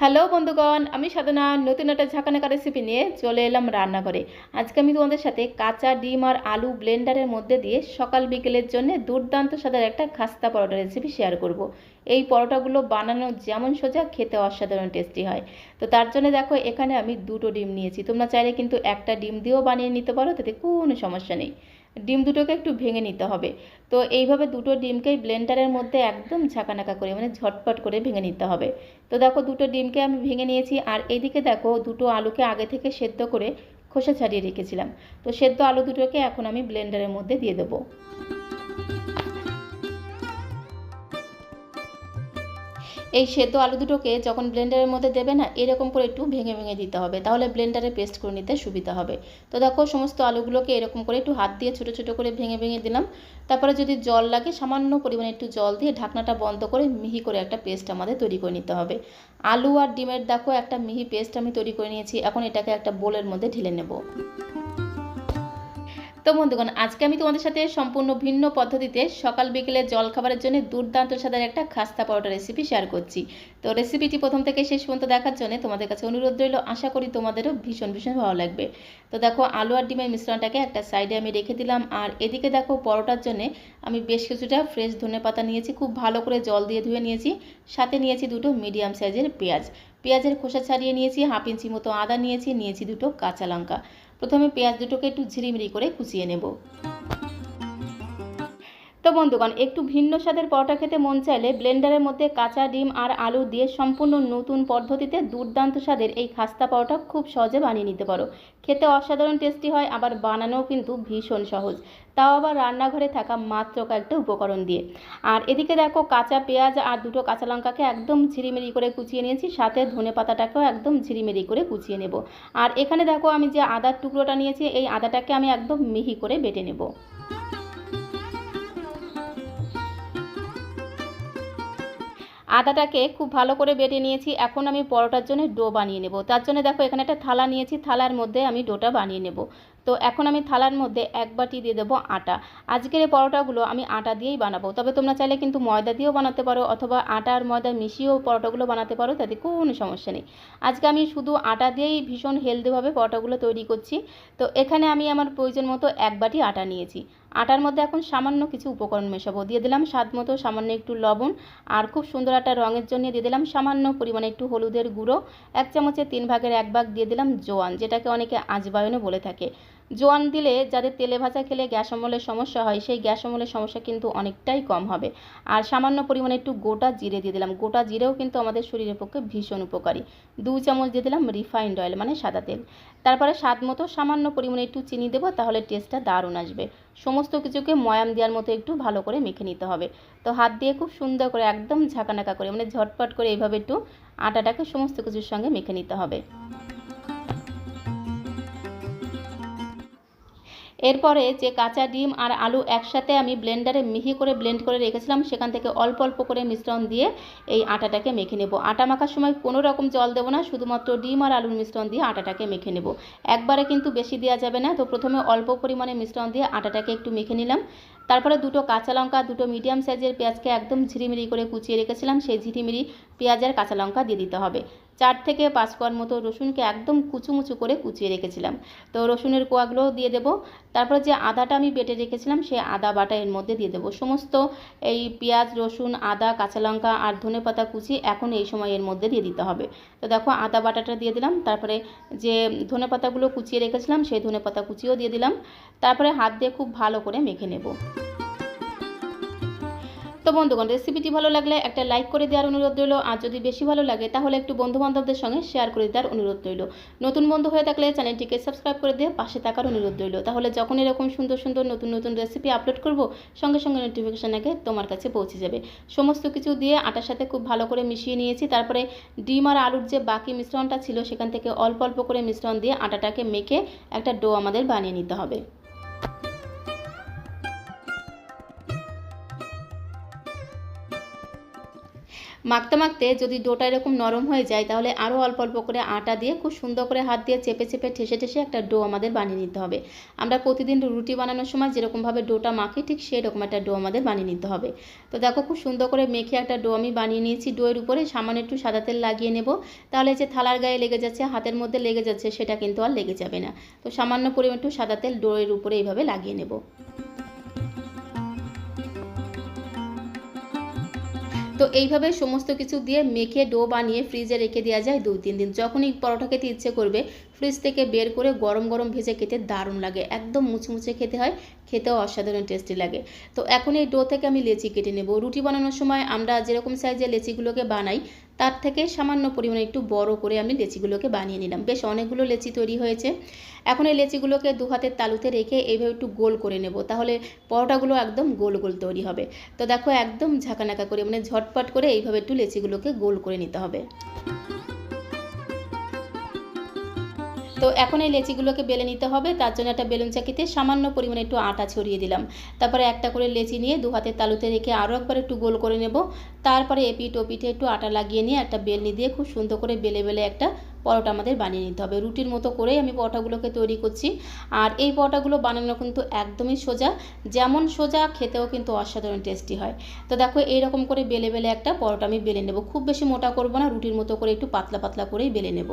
Hello বন্ধুগণ, আমি সাধনা, নতুন একটা ঝাঁকানাকা রেসিপি নিয়ে চলে এলাম রান্নাঘরে। আজকে আমি তোমাদের সাথে কাঁচা ডিম আর আলু ব্লেন্ডারের মধ্যে দিয়ে সকাল বিকেলের জন্য দুর্দান্ত স্বাদের একটা খাস্তা পরোটা রেসিপি শেয়ার করব। এই পরোটাগুলো বানানো যেমন সোজা, খেতে অসাধারণ টেস্টি হয়। তো তার জন্য দেখো, এখানে আমি দুটো ডিম নিয়েছি। তোমরা চাইলে কিন্তু একটা ডিম দিয়েও বানিয়ে নিতে পারো, তাতে কোনো সমস্যা নেই। ডিম দুটোকে একটু ভেঙে নিতে হবে। তো এইভাবে দুটো ডিমকেই ব্লেন্ডারের মধ্যে একদম ঝাঁকানাকা করে মানে ঝটপট করে ভেঙে নিতে হবে। তো দেখো দুটো ডিমকে আমি ভেঙে নিয়েছি, আর এইদিকে দেখো দুটো আলুকে আগে থেকে সেদ্ধ করে খোসা ছাড়িয়ে রেখেছিলাম। তো সেদ্ধ আলু দুটোকে এখন আমি ব্লেন্ডারের মধ্যে দিয়ে দেবো। এই সেদ্ধ আলু দুটোকে যখন ব্লেন্ডারের মধ্যে দেবে না, এরকম করে একটু ভেঙে ভেঙে দিতে হবে। তাহলে ব্লেন্ডারে পেস্ট করে নিতে সুবিধা হবে। তো দেখো, সমস্ত আলুগুলোকে এরকম করে একটু হাত দিয়ে ছোটো ছোটো করে ভেঙে ভেঙে দিলাম। তারপরে যদি জল লাগে, সামান্য পরিমাণে একটু জল দিয়ে ঢাকনাটা বন্ধ করে মিহি করে একটা পেস্ট আমাদের তৈরি করে নিতে হবে। আলু আর ডিমের, দেখো, একটা মিহি পেস্ট আমি তৈরি করে নিয়েছি। এখন এটাকে একটা বোলের মধ্যে ঢেলে নেব। তো বন্ধুগণ, আজকে আমি তোমাদের সাথে সম্পূর্ণ ভিন্ন পদ্ধতিতে সকাল বিকেলে জল খাবারের জন্য দুর্দান্ত স্বাদের একটা খাস্তা পরোটা রেসিপি শেয়ার করছি। তো রেসিপিটি প্রথম থেকে শেষ পর্যন্ত দেখার জন্য তোমাদের কাছে অনুরোধ রইল, আশা করি তোমাদেরও ভীষণ ভীষণ ভালো লাগবে। তো দেখো, আলু আর ডিমের মিশ্রণটাকে একটা সাইডে আমি রেখে দিলাম, আর এদিকে দেখো পরোটার জন্য আমি বেশ কিছুটা ফ্রেশ ধনে পাতা নিয়েছি, খুব ভালো করে জল দিয়ে ধুয়ে নিয়েছি, সাথে নিয়েছি দুটো মিডিয়াম সাইজের পেঁয়াজ। পেঁয়াজের খোসা ছাড়িয়ে নিয়েছি, হাফ ইঞ্চি মতো আদা নিয়েছি নিয়েছি দুটো কাঁচা লঙ্কা। প্রথমে পেঁয়াজ দুটোকে একটু ঝিরিমিরি করে কুচিয়ে নেব। তো বন্ধুগণ, একটু ভিন্ন স্বাদের পরোটা খেতে মন চাইলে ব্লেন্ডারের মধ্যে কাঁচা ডিম আর আলু দিয়ে সম্পূর্ণ নতুন পদ্ধতিতে দুর্দান্ত স্বাদের এই খাস্তা পরোটা খুব সহজে বানিয়ে নিতে পারো। খেতে অসাধারণ টেস্টি হয়, আবার বানানোও কিন্তু ভীষণ সহজ। তাও আবার রান্নাঘরে থাকা মাত্র কয়েকটা উপকরণ দিয়ে। আর এদিকে দেখো, কাঁচা পেঁয়াজ আর দুটো কাঁচা লঙ্কাকে একদম ঝিরিমিরি করে কুচিয়ে নিয়েছি, সাথে ধনে পাতাটাকেও একদম ঝিরিমিরি করে কুচিয়ে নেব। আর এখানে দেখো, আমি যে আদার টুকরোটা নিয়েছি, এই আদাটাকে আমি একদম মিহি করে বেটে নেব। আদাটাকে খুব ভালো করে বেটে নিয়েছি। এখন আমি পরোটার জন্য ডো বানিয়ে নেব। তার জন্য দেখো এখানে একটা থালা নিয়েছি। থালার মধ্যে আমি ডোটা বানিয়ে নেব। তো এখন আমি থালার মধ্যে এক বাটি দিয়ে দেবো আটা। আজকের এই পরোটাগুলো আমি আটা দিয়েই বানাবো। তবে তোমরা চাইলে কিন্তু ময়দা দিয়েও বানাতে পারো অথবা আটা আর ময়দা মিশিয়েও পরোটাগুলো বানাতে পারো, তাতে কোনো সমস্যা নেই। আজকে আমি শুধু আটা দিয়েই ভীষণ হেলদিভাবে পরোটাগুলো তৈরি করছি। তো এখানে আমি আমার প্রয়োজন মতো এক বাটি আটা নিয়েছি। আটার মধ্যে এখন সামান্য কিছু উপকরণ মেশাবো। দিয়ে দিলাম স্বাদ মতো সামান্য একটু লবণ আর খুব সুন্দর একটা রঙের জন্য দিয়ে দিলাম সামান্য পরিমাণে একটু হলুদের গুঁড়ো। এক চামচে তিন ভাগের এক ভাগ দিয়ে দিলাম জোয়ান, যেটাকে অনেকে আজবায়নে বলে থাকে। জোয়ান দিলে যাদের তেলে ভাজা খেলে গ্যাস অমলের সমস্যা হয়, সেই গ্যাস অমলের সমস্যা কিন্তু অনেকটাই কম হবে। আর সামান্য পরিমাণে একটু গোটা জিরে দিয়ে দিলাম। গোটা জিরেও কিন্তু আমাদের শরীরের পক্ষে ভীষণ উপকারী। দু চামচ দিয়ে দিলাম রিফাইন্ড অয়েল মানে সাদা তেল। তারপরে স্বাদ মতো সামান্য পরিমাণে একটু চিনি দেবো, তাহলে টেস্টটা দারুণ আসবে। সমস্ত কিছুকে ময়াম দেওয়ার মতো একটু ভালো করে মেখে নিতে হবে। তো হাত দিয়ে খুব সুন্দর করে একদম ঝাঁকানাকা করে মানে ঝটপট করে এইভাবে একটু আটাটাকে সমস্ত কিছুর সঙ্গে মেখে নিতে হবে। এরপরে যে কাঁচা ডিম আর আলু একসাথে আমি ব্লেন্ডারে মিহি করে ব্লেন্ড করে রেখেছিলাম, সেখান থেকে অল্প অল্প করে মিশ্রণ দিয়ে এই আটাটাকে মেখে নেব। আটা মাখার সময় কোনো রকম জল দেবো না, শুধুমাত্র ডিম আর আলুর মিশ্রণ দিয়ে আটাটাকে মেখে নেব। একবারে কিন্তু বেশি দেওয়া যাবে না, তো প্রথমে অল্প পরিমাণে মিশ্রণ দিয়ে আটাটাকে একটু মেখে নিলাম। তারপরে দুটো কাঁচা লঙ্কা, দুটো মিডিয়াম সাইজের পেঁয়াজকে একদম ঝিরিমিরি করে কুচিয়ে রেখেছিলাম, সেই ঝিরিমিরি পেঁয়াজ আর কাঁচা লঙ্কা দিয়ে দিতে হবে। চার থেকে পাঁচ কোয়ার মতো রসুনকে একদম কুচুমুচু করে কুচিয়ে রেখেছিলাম। তো রসুনের কোয়াগুলোও দিয়ে দেবো। তারপরে যে আদাটা আমি বেটে রেখেছিলাম সেই আদা বাটা এর মধ্যে দিয়ে দেবো। সমস্ত এই পেঁয়াজ, রসুন, আদা, কাঁচা লঙ্কা আর ধনে পাতা কুচি এখন এই সময় এর মধ্যে দিয়ে দিতে হবে। তো দেখো আদা বাটাটা দিয়ে দিলাম। তারপরে যে ধনে পাতাগুলো কুচিয়ে রেখেছিলাম, সেই ধনে পাতা কুচিও দিয়ে দিলাম। তারপরে হাত দিয়ে খুব ভালো করে মেখে নেব। তো বন্ধুগণ রেসিপিটি ভালো লাগলে একটা লাইক করে দেওয়ার অনুরোধ রইল। আর যদি বেশি ভালো লাগে, তাহলে একটু বন্ধুবান্ধবদের সঙ্গে শেয়ার করে দেওয়ার অনুরোধ রইল। নতুন বন্ধু হয়ে থাকলে চ্যানেলটিকে সাবস্ক্রাইব করে দিয়ে পাশে থাকার অনুরোধ রইল। তাহলে যখন এরকম সুন্দর সুন্দর, নতুন নতুন রেসিপি আপলোড করব, সঙ্গে সঙ্গে নোটিফিকেশান আগে তোমার কাছে পৌঁছে যাবে। সমস্ত কিছু দিয়ে আটার সাথে খুব ভালো করে মিশিয়ে নিয়েছি। তারপরে ডিম আর আলুর যে বাকি মিশ্রণটা ছিল, সেখান থেকে অল্প অল্প করে মিশ্রণ দিয়ে আটাটাকে মেখে একটা ডো আমাদের বানিয়ে নিতে হবে। মাখতে মাখতে যদি ডোটা এরকম নরম হয়ে যায়, তাহলে আরও অল্প অল্প করে আটা দিয়ে খুব সুন্দর করে হাত দিয়ে চেপে চেপে ঠেসে ঠেসে একটা ডো আমাদের বানিয়ে নিতে হবে। আমরা প্রতিদিন রুটি বানানোর সময় যেরকমভাবে ডোটা মাখি, ঠিক সেই রকম একটা ডো আমাদের বানিয়ে নিতে হবে। তো দেখো খুব সুন্দর করে মেখে একটা ডো আমি বানিয়ে নিয়েছি। ডোয়ের উপরে সামান্য একটু সাদা তেল লাগিয়ে নেব। তাহলে যে থালার গায়ে লেগে যাচ্ছে, হাতের মধ্যে লেগে যাচ্ছে, সেটা কিন্তু আর লেগে যাবে না। তো সামান্য পরিমাণ একটু সাদা তেল ডোয়ের উপরে এইভাবে লাগিয়ে নেব। তো এইভাবে সমস্ত কিছু দিয়ে মেখে ডো বানিয়ে ফ্রিজে রেখে দেওয়া যায় দুই, তিন দিন। যখনই পরোটা খেতে ইচ্ছে করবে ফ্রিজ থেকে বের করে গরম গরম ভেজে খেতে দারুণ লাগে। একদম মুচমুচে খেতে হয়, খেতেও অসাধারণ টেস্টি লাগে। তো এখন এই ডো থেকে আমি লেচি কেটে নেব। রুটি বানানোর সময় আমরা যেরকম সাইজের লেচিগুলোকে বানাই তার থেকে সামান্য পরিমাণে একটু বড় করে আমি লেচিগুলোকে বানিয়ে নিলাম। বেশ অনেকগুলো লেচি তৈরি হয়েছে। এখন এই লেচিগুলোকে দু হাতের তালুতে রেখে এইভাবে একটু গোল করে নেব, তাহলে পরোটাগুলো একদম গোল গোল তৈরি হবে। তো দেখো একদম ঝাঁকানাকা করে মানে ঝটপট করে এইভাবে একটু লেচিগুলোকে গোল করে নিতে হবে। তো এখন এই লেচিগুলোকে বেলে নিতে হবে। তার জন্য একটা বেলুন চাকিতে সামান্য পরিমাণে একটু আটা ছড়িয়ে দিলাম। তারপরে একটা করে লেচি নিয়ে দু হাতের তালুতে রেখে আরও একবার একটু গোল করে নেব। তারপরে এপিট ওপিঠে একটু আটা লাগিয়ে নিয়ে একটা বেলনি দিয়ে খুব সুন্দর করে বেলে বেলে একটা পরোটা আমাদের বানিয়ে নিতে হবে। রুটির মতো করেই আমি পরোটাগুলোকে তৈরি করছি। আর এই পরোটাগুলো বানানো কিন্তু একদমই সোজা। যেমন সোজা, খেতেও কিন্তু অসাধারণ টেস্টি হয়। তো দেখো, এইরকম করে বেলে বেলে একটা পরোটা আমি বেলে নেব। খুব বেশি মোটা করব না, রুটির মতো করে একটু পাতলা পাতলা করেই বেলে নেব।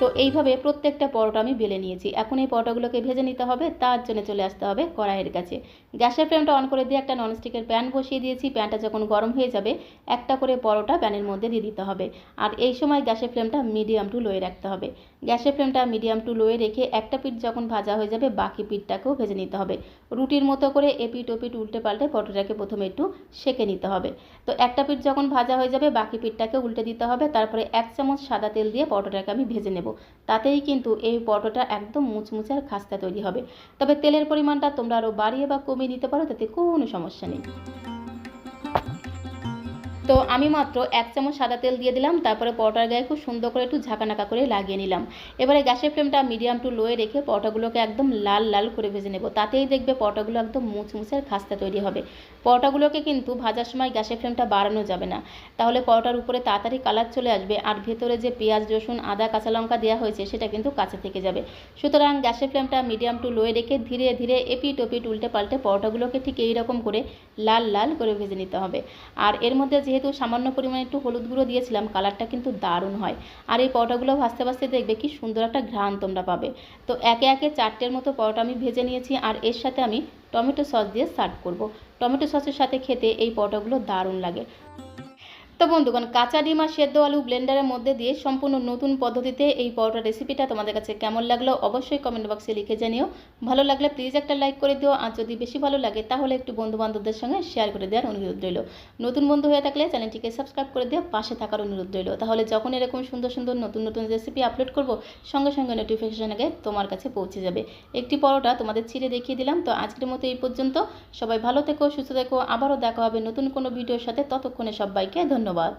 তো এইভাবে প্রত্যেকটা পরোটা আমি বেলে নিয়েছি। এখন এই পরোটাগুলোকে ভেজে নিতে হবে, তার জন্য চলে আসতে হবে কড়াইয়ের কাছে। গ্যাসের ফ্লেমটা অন করে দিয়ে একটা ননস্টিকের প্যান বসিয়ে দিয়েছি। প্যানটা যখন গরম হয়ে যাবে, একটা করে পরোটা প্যানের মধ্যে দিয়ে দিতে হবে। আর এই সময় গ্যাসের ফ্লেমটা মিডিয়াম টু লোয়ে রাখতে হবে। গ্যাসের ফ্লেমটা মিডিয়াম টু লোয়ে রেখে একটা পিঠ যখন ভাজা হয়ে যাবে, বাকি পিঠটাকেও ভেজে নিতে হবে। রুটির মতো করে এপিট ওপিট উল্টে পাল্টে পটোটাকে প্রথমে একটু সেঁকে নিতে হবে। তো একটা পিঠ যখন ভাজা হয়ে যাবে, বাকি পিঠটাকে উল্টে দিতে হবে। তারপরে এক চামচ সাদা তেল দিয়ে পটোটাকে আমি ভেজে নেব। তাতেই কিন্তু এই পটোটা একদম মুচমুচে আর খাস্তা তৈরি হবে। তবে তেলের পরিমাণটা তোমরা আরও বাড়িয়ে বা কমিয়ে নিতে পারো, তাতে কোনো সমস্যা নেই। তো আমি মাত্র এক চামচ সাদা তেল দিয়ে দিলাম, তারপরে পরোটার গায়ে খুব সুন্দর করে একটু ঝাঁকানাকা করে লাগিয়ে নিলাম। এবারে গ্যাসের ফ্লেমটা মিডিয়াম টু লোয়ে রেখে পরোটাগুলোকে একদম লাল লাল করে ভেজে নেব। তাতেই দেখবে পরোটাগুলো একদম মুচমুচে আর খাস্তা তৈরি হবে। পরোটাগুলোকে কিন্তু ভাজার সময় গ্যাসের ফ্লেমটা বাড়ানো যাবে না। তাহলে পরোটার উপরে তাড়াতাড়ি কালার চলে আসবে আর ভেতরে যে পেঁয়াজ, রসুন, আদা, কাঁচা লঙ্কা দেওয়া হয়েছে সেটা কিন্তু কাছে থেকে যাবে। সুতরাং গ্যাসের ফ্লেমটা মিডিয়াম টু লোয়ে রেখে ধীরে ধীরে এপিট ওপিট উল্টে পাল্টে পরোটাগুলোকে ঠিক এইরকম করে লাল লাল করে ভেজে নিতে হবে। আর এর মধ্যে যেহেতু সামান্য পরিমাণে একটু হলুদ গুঁড়ো দিয়েছিলাম, কালারটা কিন্তু দারুণ হয়। আর এই পরোটাগুলো ভাজতে ভাজতে দেখবে কি সুন্দর একটা ঘ্রাণ তোমরা পাবে। তো একে একে চারটের মতো পরোটা আমি ভেজে নিয়েছি আর এর সাথে আমি টমেটো সস দিয়ে সার্ভ করব। টমেটো সসের সাথে খেতে এই পরোটাগুলো দারুণ লাগে। তো বন্ধুগণ, কাঁচা ডিম আর সেদ্ধ আলু ব্লেন্ডারের মধ্যে দিয়ে সম্পূর্ণ নতুন পদ্ধতিতে এই পরোটা রেসিপিটা তোমাদের কাছে কেমন লাগল অবশ্যই কমেন্ট বক্সে লিখে জানিও। ভালো লাগলে প্লিজ একটা লাইক করে দিও, আর যদি বেশি ভালো লাগে তাহলে একটু বন্ধু বান্ধবদের সঙ্গে শেয়ার করে দেওয়ার অনুরোধ রইল। নতুন বন্ধু হয়ে থাকলে চ্যানেলটিকে সাবস্ক্রাইব করে দিও, পাশে থাকার অনুরোধ রইল। তাহলে যখন এরকম সুন্দর সুন্দর নতুন নতুন রেসিপি আপলোড করব, সঙ্গে সঙ্গে নোটিফিকেশন আগে তোমার কাছে পৌঁছে যাবে। একটি পরোটা তোমাদের ছিঁড়ে দেখিয়ে দিলাম, তো আজকের মতো এই পর্যন্ত। সবাই ভালো থেকো, সুস্থ থেকো, আবারও দেখা হবে নতুন কোনো ভিডিওর সাথে। ততক্ষণে সবাইকে ধন্যবাদ।